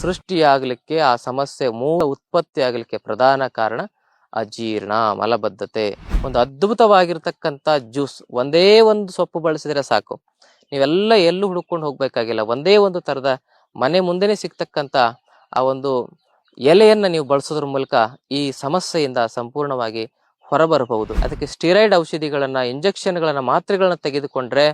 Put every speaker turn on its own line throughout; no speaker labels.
ಸೃಷ್ಟಿಯಾಗಲಿಕ್ಕೆ, ಆ ಸಮಸ್ಯೆ ಮೂಲ ಉತ್ಪತ್ತಿ ಆಗಲಿಕ್ಕೆ ಪ್ರಧಾನ ಕಾರಣ ಅಜೀರ್ಣ, ಮಲಬದ್ಧತೆ. ಒಂದು ಅದ್ಭುತವಾಗಿರ್ತಕ್ಕಂಥ ಜ್ಯೂಸ್. ಒಂದೇ ಒಂದು ಸೊಪ್ಪು ಬಳಸಿದ್ರೆ ಸಾಕು. ನೀವೆಲ್ಲ ಎಲ್ಲೂ ಹುಡುಕೊಂಡು ಹೋಗ್ಬೇಕಾಗಿಲ್ಲ. ಒಂದೇ ಒಂದು ತರದ ಮನೆ ಮುಂದೆನೆ ಸಿಗ್ತಕ್ಕಂಥ ಆ ಒಂದು ಎಲೆಯನ್ನ ನೀವು ಬಳಸೋದ್ರ ಮೂಲಕ ಈ ಸಮಸ್ಯೆಯಿಂದ ಸಂಪೂರ್ಣವಾಗಿ ಹೊರಬರಬಹುದು. ಅದಕ್ಕೆ ಸ್ಟಿರೈಡ್ ಔಷಧಿಗಳನ್ನ, ಇಂಜೆಕ್ಷನ್ಗಳನ್ನ ಮಾತ್ರೆಗಳನ್ನ ತೆಗೆದುಕೊಂಡ್ರೆ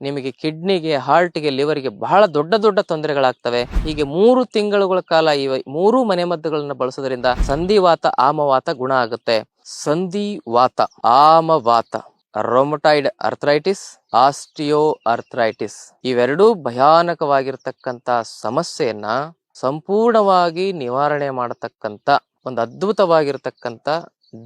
ನಿಮಗೆ ಕಿಡ್ನಿಗೆ ಹಾರ್ಟ್ಗೆ ಲಿವರ್ಗೆ ಬಹಳ ದೊಡ್ಡ ದೊಡ್ಡ ತೊಂದರೆಗಳಾಗ್ತವೆ. ಹೀಗೆ ಮೂರು ತಿಂಗಳುಗಳ ಕಾಲ ಈ ಮೂರು ಮನೆಮದ್ದುಗಳನ್ನು ಬಳಸೋದ್ರಿಂದ ಸಂಧಿವಾತ, ಆಮವಾತ ಗುಣ ಆಗುತ್ತೆ. ಸಂಧಿವಾತ, ಆಮವಾತ ರೊಮಟಾಯ್ಡ್ ಅರ್ಥರೈಟಿಸ್ ಆಸ್ಟಿಯೋ ಅರ್ಥರೈಟಿಸ್ ಇವೆರಡೂ ಭಯಾನಕವಾಗಿರ್ತಕ್ಕಂತ ಸಮಸ್ಯೆಯನ್ನ ಸಂಪೂರ್ಣವಾಗಿ ನಿವಾರಣೆ ಮಾಡತಕ್ಕಂತ ಒಂದು ಅದ್ಭುತವಾಗಿರ್ತಕ್ಕಂತ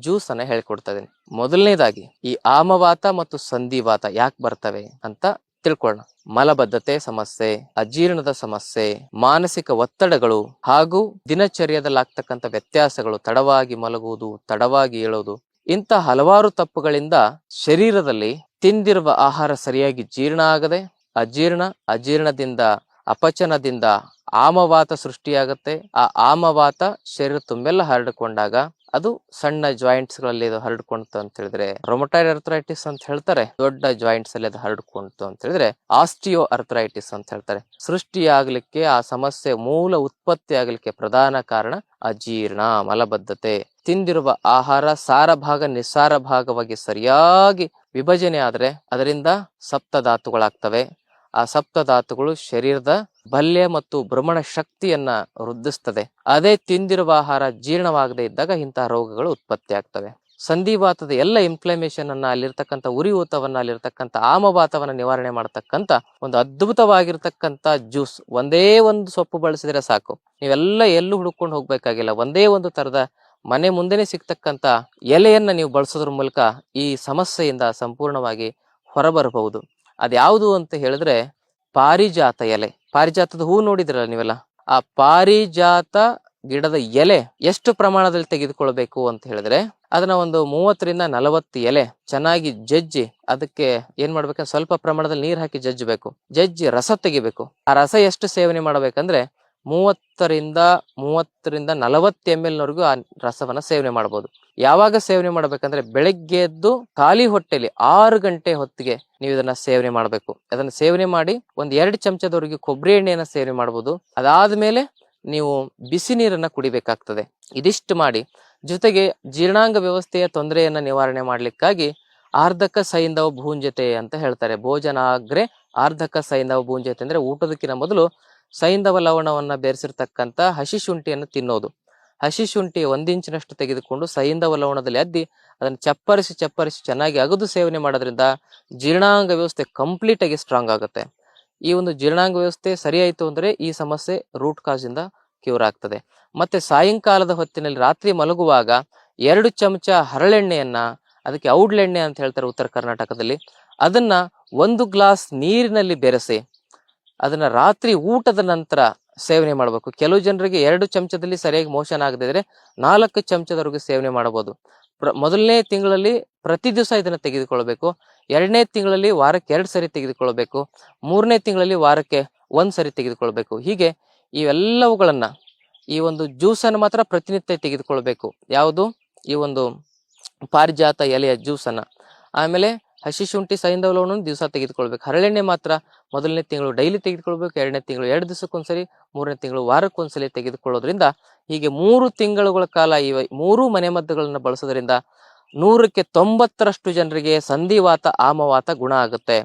ಜ್ಯೂಸ್ ಅನ್ನ ಹೇಳ್ಕೊಡ್ತಾ ಇದ್ದೀನಿ ಮೊದಲನೇದಾಗಿ ಈ ಆಮವಾತ ಮತ್ತು ಸಂಧಿವಾತ ಯಾಕೆ ಬರ್ತವೆ ಅಂತ ತಿಳ್ಕೊಳ್ಳೋಣ. ಮಲಬದ್ಧತೆ ಸಮಸ್ಯೆ, ಅಜೀರ್ಣದ ಸಮಸ್ಯೆ, ಮಾನಸಿಕ ಒತ್ತಡಗಳು ಹಾಗೂ ದಿನಚರ್ಯದಲ್ಲಾಗ್ತಕ್ಕಂಥ ವ್ಯತ್ಯಾಸಗಳು ತಡವಾಗಿ ಮಲಗುವುದು, ತಡವಾಗಿ ಏಳೋದು, ಇಂಥ ಹಲವಾರು ತಪ್ಪುಗಳಿಂದ ಶರೀರದಲ್ಲಿ ತಿಂದಿರುವ ಆಹಾರ ಸರಿಯಾಗಿ ಜೀರ್ಣ ಆಗದೆ, ಅಜೀರ್ಣ, ಅಜೀರ್ಣದಿಂದ ಅಪಚನದಿಂದ ಆಮವಾತ ಸೃಷ್ಟಿಯಾಗತ್ತೆ. ಆ ಆಮವಾತ ಶರೀರ ತುಂಬೆಲ್ಲ ಹರಡಿಕೊಂಡಾಗ ಅದು ಸಣ್ಣ ಜಾಯಿಂಟ್ಸ್ಗಳಲ್ಲಿ ಇದು ಹರಡ್ಕೊಂತು ಅಂತ ಹೇಳಿದ್ರೆ ರೊಮಟೈಡ್ ಅರ್ಥರೈಟಿಸ್ ಅಂತ ಹೇಳ್ತಾರೆ. ದೊಡ್ಡ ಜಾಯಿಂಟ್ಸ್ ಅಲ್ಲಿ ಅದು ಹರಡ್ಕೊಂತು ಅಂತ ಹೇಳಿದ್ರೆ ಆಸ್ಟಿಯೋ ಅರ್ಥರೈಟಿಸ್ ಅಂತ ಹೇಳ್ತಾರೆ. ಸೃಷ್ಟಿಯಾಗಲಿಕ್ಕೆ ಆ ಸಮಸ್ಯೆ ಮೂಲ ಉತ್ಪತ್ತಿ ಆಗಲಿಕ್ಕೆ ಪ್ರಧಾನ ಕಾರಣ ಅಜೀರ್ಣ ಮಲಬದ್ಧತೆ. ತಿಂದಿರುವ ಆಹಾರ ಸಾರ ಭಾಗ, ನಿಸ್ಸಾರ ಭಾಗವಾಗಿ ಸರಿಯಾಗಿ ವಿಭಜನೆ ಆದ್ರೆ ಅದರಿಂದ ಸಪ್ತಧಾತುಗಳಾಗ್ತವೆ ಆ ಸಪ್ತಧಾತುಗಳು ಶರೀರದ ಬಲ್ಯ ಮತ್ತು ಭ್ರಮಣ ಶಕ್ತಿಯನ್ನ ವೃದ್ಧಿಸ್ತದೆ. ಅದೇ ತಿಂದಿರುವ ಆಹಾರ ಜೀರ್ಣವಾಗದೇ ಇದ್ದಾಗ ಇಂತಹ ರೋಗಗಳು ಉತ್ಪತ್ತಿ ಆಗ್ತವೆ. ಸಂಧಿವಾತದ ಎಲ್ಲ ಇನ್ಫ್ಲಮೇಷನ್ ಅನ್ನ ಅಲ್ಲಿರ್ತಕ್ಕಂಥ ಉರಿಯೂತವನ್ನ ಅಲ್ಲಿರ್ತಕ್ಕಂಥ ಆಮವಾತವನ್ನ ನಿವಾರಣೆ ಮಾಡತಕ್ಕಂತ ಒಂದು ಅದ್ಭುತವಾಗಿರ್ತಕ್ಕಂಥ ಜ್ಯೂಸ್ ಒಂದೇ ಒಂದು ಸೊಪ್ಪು ಬಳಸಿದ್ರೆ ಸಾಕು. ನೀವೆಲ್ಲ ಎಲ್ಲೂ ಹುಡುಕೊಂಡು ಹೋಗ್ಬೇಕಾಗಿಲ್ಲ. ಒಂದೇ ಒಂದು ತರದ ಮನೆ ಮುಂದೆನೆ ಸಿಗ್ತಕ್ಕಂಥ ಎಲೆಯನ್ನ ನೀವು ಬಳಸೋದ್ರ ಮೂಲಕ ಈ ಸಮಸ್ಯೆಯಿಂದ ಸಂಪೂರ್ಣವಾಗಿ ಹೊರಬರಬಹುದು. ಅದ್ಯಾವುದು ಅಂತ ಹೇಳಿದ್ರೆ ಪಾರಿಜಾತ ಎಲೆ. ಪಾರಿಜಾತದ ಹೂ ನೋಡಿದ್ರಲ್ಲ ನೀವೆಲ್ಲ? ಆ ಪಾರಿಜಾತ ಗಿಡದ ಎಲೆ ಎಷ್ಟು ಪ್ರಮಾಣದಲ್ಲಿ ತೆಗೆದುಕೊಳ್ಬೇಕು ಅಂತ ಹೇಳಿದ್ರೆ ಅದನ್ನ ಒಂದು ಮೂವತ್ತರಿಂದ ನಲವತ್ತು ಎಲೆ ಚೆನ್ನಾಗಿ ಜಜ್ಜಿ ಅದಕ್ಕೆ ಏನ್ ಮಾಡ್ಬೇಕಂದ್ರೆ ಸ್ವಲ್ಪ ಪ್ರಮಾಣದಲ್ಲಿ ನೀರ್ ಹಾಕಿ ಜಜ್ಜಬೇಕು. ಜಜ್ಜಿ ರಸ ತೆಗಿಬೇಕು. ಆ ರಸ ಎಷ್ಟು ಸೇವನೆ ಮಾಡ್ಬೇಕಂದ್ರೆ ಮೂವತ್ತರಿಂದ ಮೂವತ್ತರಿಂದ ನಲವತ್ತು ಎಂ ಎಲ್ ವರೆಗೂ ಆ ರಸವನ್ನ ಸೇವನೆ ಮಾಡಬಹುದು ಯಾವಾಗ ಸೇವನೆ ಮಾಡ್ಬೇಕಂದ್ರೆ ಬೆಳಗ್ಗೆ ಎದ್ದು ಖಾಲಿ ಹೊಟ್ಟೆಲಿ ಆರು ಗಂಟೆ ಹೊತ್ತಿಗೆ ನೀವು ಇದನ್ನ ಸೇವನೆ ಮಾಡಬೇಕು. ಅದನ್ನ ಸೇವನೆ ಮಾಡಿ ಒಂದ್ ಎರಡು ಚಮಚದವರೆಗೆ ಕೊಬ್ಬರಿ ಎಣ್ಣೆಯನ್ನ ಸೇವನೆ ಮಾಡಬಹುದು ಅದಾದ್ಮೇಲೆ ನೀವು ಬಿಸಿ ನೀರನ್ನ ಕುಡಿಬೇಕಾಗ್ತದೆ. ಇದಿಷ್ಟು ಮಾಡಿ. ಜೊತೆಗೆ ಜೀರ್ಣಾಂಗ ವ್ಯವಸ್ಥೆಯ ತೊಂದರೆಯನ್ನ ನಿವಾರಣೆ ಮಾಡ್ಲಿಕ್ಕಾಗಿ ಆರ್ಧಕ ಸೈಂಧವ ಭೂಂಜತೆ ಅಂತ ಹೇಳ್ತಾರೆ. ಭೋಜನಾಗ್ರೆ ಆರ್ಧಕ ಸೈಂಧವ ಭೂಂಜತೆ ಅಂದ್ರೆ ಊಟದಕ್ಕಿಂತ ಮೊದಲು ಸೈಂಧವ ಲವಣವನ್ನ ಬೆರೆಸಿರ್ತಕ್ಕಂಥ ಹಸಿ ಶುಂಠಿಯನ್ನು ತಿನ್ನೋದು. ಹಸಿ ಶುಂಠಿ ಒಂದಿಂಚಿನಷ್ಟು ತೆಗೆದುಕೊಂಡು ಸೈಂಧವ ಲವಣದಲ್ಲಿ ಅದ್ದಿ, ಅದನ್ನು ಚಪ್ಪರಿಸಿ ಚಪ್ಪರಿಸಿ ಚೆನ್ನಾಗಿ ಅಗದು ಸೇವನೆ ಮಾಡೋದ್ರಿಂದ ಜೀರ್ಣಾಂಗ ವ್ಯವಸ್ಥೆ ಕಂಪ್ಲೀಟ್ ಆಗಿ ಸ್ಟ್ರಾಂಗ್ ಆಗುತ್ತೆ. ಈ ಒಂದು ಜೀರ್ಣಾಂಗ ವ್ಯವಸ್ಥೆ ಸರಿಯಾಯಿತು ಅಂದರೆ ಈ ಸಮಸ್ಯೆ ರೂಟ್ ಕಾಸ್ ಇಂದ ಕ್ಯೂರ್ ಆಗ್ತದೆ. ಮತ್ತೆ ಸಾಯಂಕಾಲದ ಹೊತ್ತಿನಲ್ಲಿ ರಾತ್ರಿ ಮಲಗುವಾಗ ಎರಡು ಚಮಚ ಹರಳೆಣ್ಣೆಯನ್ನ, ಅದಕ್ಕೆ ಔಡ್ಲೆಣ್ಣೆ ಅಂತ ಹೇಳ್ತಾರೆ ಉತ್ತರ ಕರ್ನಾಟಕದಲ್ಲಿ, ಅದನ್ನ ಒಂದು ಗ್ಲಾಸ್ ನೀರಿನಲ್ಲಿ ಬೆರೆಸಿ ಅದನ್ನ ರಾತ್ರಿ ಊಟದ ನಂತರ ಸೇವನೆ ಮಾಡಬೇಕು. ಕೆಲವು ಜನರಿಗೆ ಎರಡು ಚಮಚದಲ್ಲಿ ಸರಿಯಾಗಿ ಮೋಷನ್ ಆಗದಿದ್ರೆ ನಾಲ್ಕು ಚಮಚದವರೆಗೆ ಸೇವನೆ ಮಾಡಬಹುದು. ಮೊದಲನೇ ತಿಂಗಳಲ್ಲಿ ಪ್ರತಿ ದಿವಸ ಇದನ್ನ ತೆಗೆದುಕೊಳ್ಬೇಕು. ಎರಡನೇ ತಿಂಗಳಲ್ಲಿ ವಾರಕ್ಕೆ ಎರಡು ಸರಿ ತೆಗೆದುಕೊಳ್ಬೇಕು. ಮೂರನೇ ತಿಂಗಳಲ್ಲಿ ವಾರಕ್ಕೆ ಒಂದ್ ಸರಿ ತೆಗೆದುಕೊಳ್ಬೇಕು. ಹೀಗೆ ಇವೆಲ್ಲವುಗಳನ್ನ ಈ ಒಂದು ಜ್ಯೂಸನ್ನು ಮಾತ್ರ ಪ್ರತಿನಿತ್ಯ ತೆಗೆದುಕೊಳ್ಬೇಕು. ಯಾವುದು? ಈ ಒಂದು ಪಾರಿಜಾತ ಎಲೆಯ ಜ್ಯೂಸನ್ನು. ಆಮೇಲೆ ಹಸಿ ಶುಂಠಿ ಸೈಂಧವ ಲವಣವನ್ನು ದಿವಸ ತೆಗೆದುಕೊಳ್ಬೇಕು. ಹರಳೆಣ್ಣೆ ಮಾತ್ರ ಮೊದಲನೇ ತಿಂಗಳು ಡೈಲಿ ತೆಗೆದುಕೊಳ್ಬೇಕು, ಎರಡನೇ ತಿಂಗಳು ಎರಡು ದಿವಸಕ್ಕೊಂದ್ಸರಿ, ಮೂರನೇ ತಿಂಗಳು ವಾರಕ್ಕೊಂದ್ಸಲಿ ತೆಗೆದುಕೊಳ್ಳೋದ್ರಿಂದ ಹೀಗೆ ಮೂರು ತಿಂಗಳುಗಳ ಕಾಲ ಈ ಮೂರು ಮನೆಮದ್ದುಗಳನ್ನು ಬಳಸೋದ್ರಿಂದ ನೂರಕ್ಕೆ ತೊಂಬತ್ತರಷ್ಟು ಜನರಿಗೆ ಸಂಧಿವಾತ, ಆಮವಾತ ಗುಣ ಆಗುತ್ತೆ.